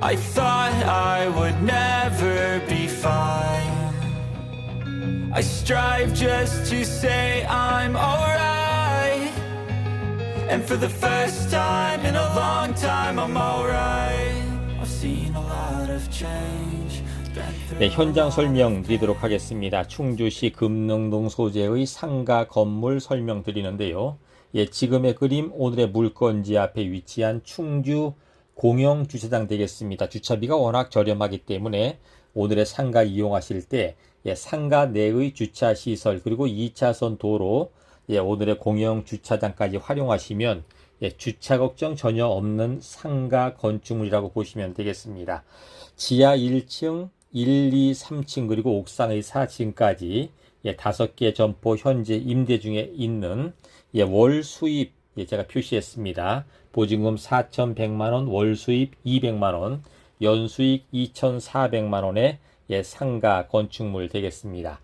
I thought I would never be fine. I strive just to say I'm alright. And for the first time in a long time, I'm alright. I've seen a lot of change. 네, 현장 설명 드리도록 하겠습니다. 충주시 금능동 소재의 상가 건물 설명 드리는데요. 예, 지금의 그림 오늘의 물건지 앞에 위치한 충주 공영 주차장 되겠습니다. 주차비가 워낙 저렴하기 때문에 오늘의 상가 이용하실 때 예, 상가 내의 주차 시설 그리고 2차선 도로 예, 오늘의 공영 주차장까지 활용하시면 예, 주차 걱정 전혀 없는 상가 건축물이라고 보시면 되겠습니다. 지하 1층, 1, 2, 3층 그리고 옥상의 4층까지 예, 다섯 개 점포 현재 임대 중에 있는 예, 월 수입 예, 제가 표시했습니다. 보증금 4,100만 원, 월 수입 200만 원, 연수익 2,400만 원의 예, 상가 건축물 되겠습니다.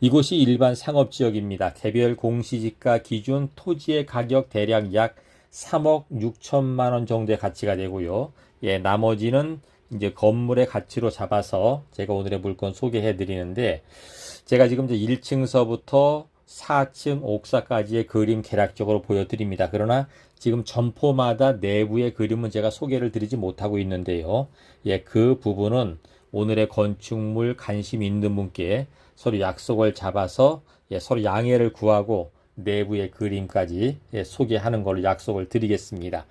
이곳이 일반 상업 지역입니다. 개별 공시지가 기준 토지의 가격 대략 약 3억 6천만 원 정도의 가치가 되고요. 예, 나머지는 이제 건물의 가치로 잡아서 제가 오늘의 물건 소개해 드리는데 제가 지금 이제 1층서부터 4층 옥사까지의 그림 대략적으로 보여드립니다. 그러나 지금 점포마다 내부의 그림은 제가 소개를 드리지 못하고 있는데요. 예, 그 부분은 오늘의 건축물 관심 있는 분께 서로 약속을 잡아서 예, 서로 양해를 구하고 내부의 그림까지 예, 소개하는 걸로 약속을 드리겠습니다.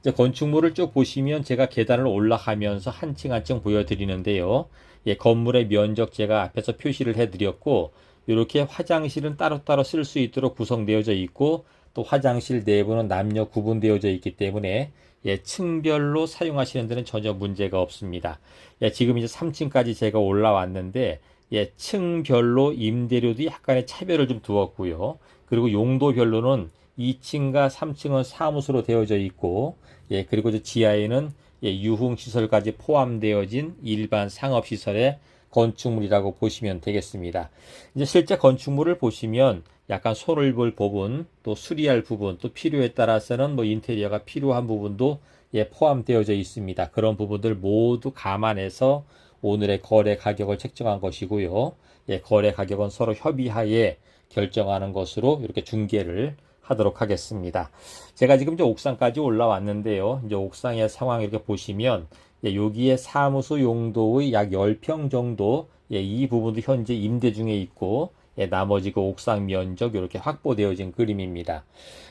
이제 건축물을 쭉 보시면 제가 계단을 올라가면서 한 층 한 층 보여드리는데요. 예, 건물의 면적 제가 앞에서 표시를 해드렸고 이렇게 화장실은 따로따로 쓸 수 있도록 구성되어져 있고 또 화장실 내부는 남녀 구분되어져 있기 때문에 예, 층별로 사용하시는 데는 전혀 문제가 없습니다. 예, 지금 이제 3층까지 제가 올라왔는데 예, 층별로 임대료도 약간의 차별을 좀 두었고요. 그리고 용도별로는 2층과 3층은 사무소로 되어져 있고, 예, 그리고 저 지하에는 예, 유흥시설까지 포함되어진 일반 상업시설의 건축물이라고 보시면 되겠습니다. 이제 실제 건축물을 보시면 약간 손을 볼 부분, 또 수리할 부분, 또 필요에 따라서는 뭐 인테리어가 필요한 부분도 예, 포함되어져 있습니다. 그런 부분들 모두 감안해서 오늘의 거래 가격을 책정한 것이고요. 예, 거래 가격은 서로 협의하에 결정하는 것으로 이렇게 중계를 하도록 하겠습니다. 제가 지금 이제 옥상까지 올라왔는데요. 이제 옥상의 상황 이렇게 보시면 예, 여기에 사무소 용도의 약 10평 정도 예, 이 부분도 현재 임대 중에 있고 예, 나머지 그 옥상 면적 이렇게 확보되어진 그림입니다.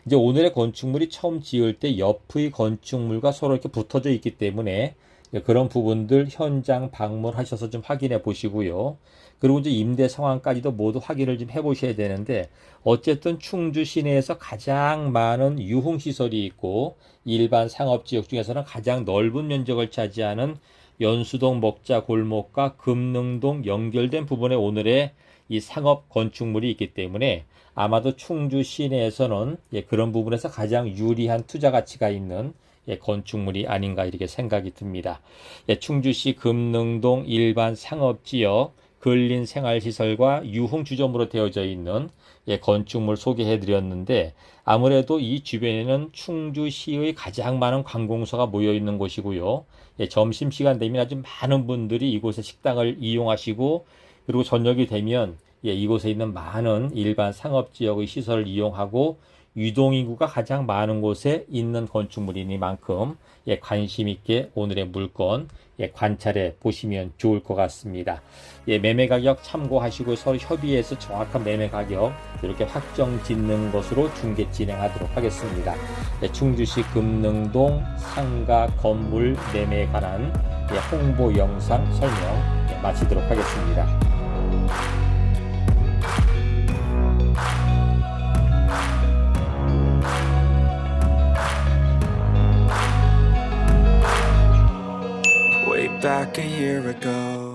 이제 오늘의 건축물이 처음 지을 때 옆의 건축물과 서로 이렇게 붙어져 있기 때문에 예, 그런 부분들 현장 방문하셔서 좀 확인해 보시고요. 그리고 이제 임대 상황까지도 모두 확인을 좀 해 보셔야 되는데 어쨌든 충주 시내에서 가장 많은 유흥 시설이 있고 일반 상업 지역 중에서는 가장 넓은 면적을 차지하는 연수동 먹자 골목과 금능동 연결된 부분에 오늘의 이 상업 건축물이 있기 때문에 아마도 충주 시내에서는 예, 그런 부분에서 가장 유리한 투자 가치가 있는 예, 건축물이 아닌가 이렇게 생각이 듭니다. 예, 충주시 금능동 일반 상업지역 근린 생활시설과 유흥주점으로 되어져 있는 예, 건축물 소개해 드렸는데 아무래도 이 주변에는 충주시의 가장 많은 관공서가 모여 있는 곳이고요. 예, 점심시간 되면 아주 많은 분들이 이곳에 식당을 이용하시고 그리고 저녁이 되면 예, 이곳에 있는 많은 일반 상업지역의 시설을 이용하고 유동인구가 가장 많은 곳에 있는 건축물이니만큼 예, 관심 있게 오늘의 물건 예, 관찰해 보시면 좋을 것 같습니다. 예, 매매 가격 참고하시고 서로 협의해서 정확한 매매 가격 이렇게 확정 짓는 것으로 중개 진행하도록 하겠습니다. 예, 충주시 금능동 상가 건물 매매에 관한 예, 홍보 영상 설명 예, 마치도록 하겠습니다. Back a year ago.